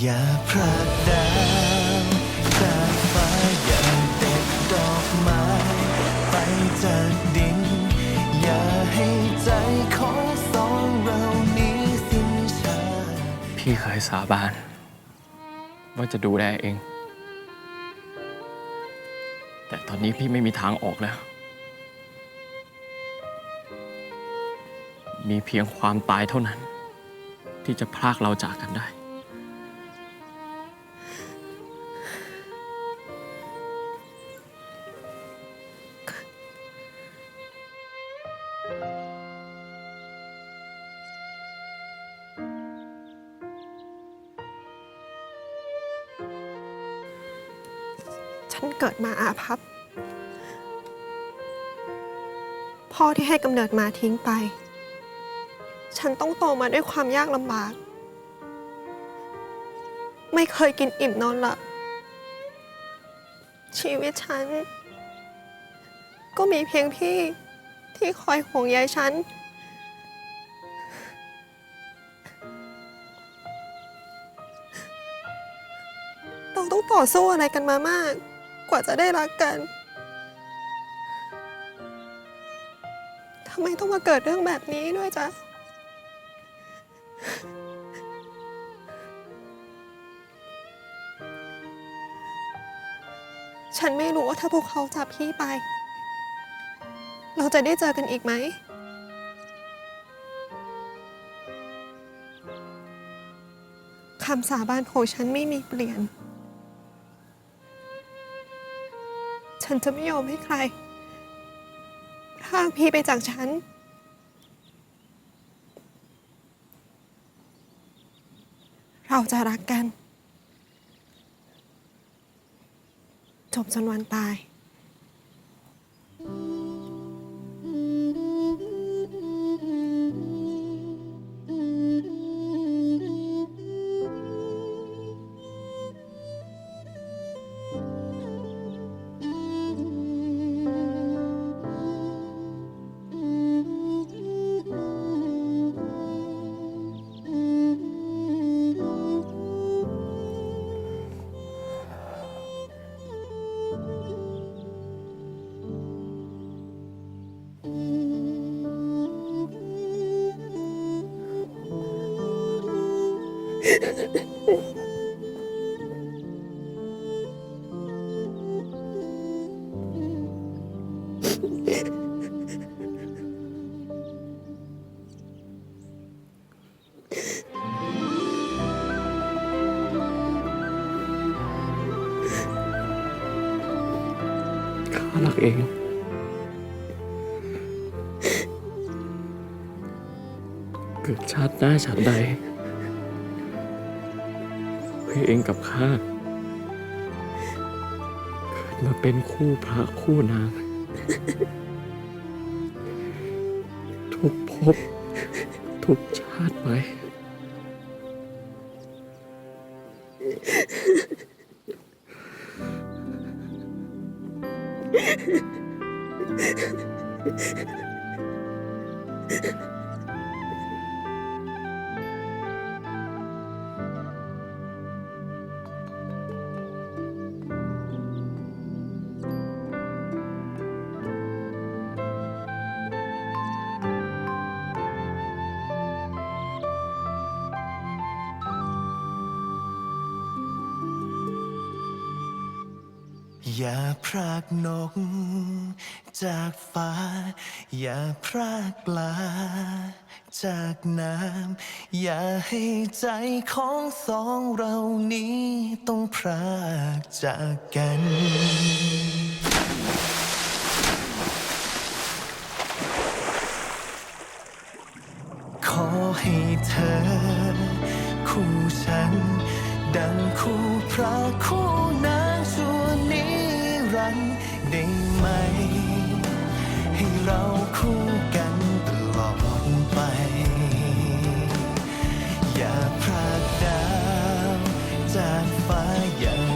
อย่าพรากดาวจากฟ้าอย่าเด็ดดอกไม้ไปจากดิน อย่าให้ใจของสองเรานี้สิ้นชาพี่เคยสาบาน ว่าจะดูแลเอง แต่ตอนนี้พี่ไม่มีทางออกแล้ว มีเพียงความตายเท่านั้น ที่จะพรากเราจากกันได้ ฉันเกิดมาอาภัพ พ่อที่ให้กำเนิดมาทิ้งไป ฉันต้องโตมาด้วยความยากลำบาก ไม่เคยกินอิ่มนอนหลับ ชีวิตฉัน ก็มีเพียงพี่ ที่คอยห่วงใยฉัน เราต้องต่อสู้อะไรกันมามาก กว่าจะได้รักกันทำไมต้องมาเกิดเรื่องแบบนี้ด้วยจ๊ะ ฉันไม่รู้ว่าถ้าพวกเขาจับพี่ไป เราจะได้เจอกันอีกไหม คำสาบานของฉันไม่มีเปลี่ยน ฉันจะไม่ยอมให้ใครพรากพี่ไปจากฉัน เราจะรักกัน จบจนวันตาย ข้ารักเองเกิดชาติหน้าฉันใดเพื่อเองกับข้าเกิดมาเป็นคู่พระคู่นาง ทุกภพทุกชาติไป อย่าพรากนก จากฟ้า อย่าพรากปลา จากน้ำ อย่าให้ใจของสองเรานี้ต้องพรากจากกันขอให้เธอ คู่ฉัน ดังคู่พระคู่นางชั่วนิ รันได้ไหม ให้เราคู่กันตลอดไป อย่าพลากดาวจากฟ้าอย่า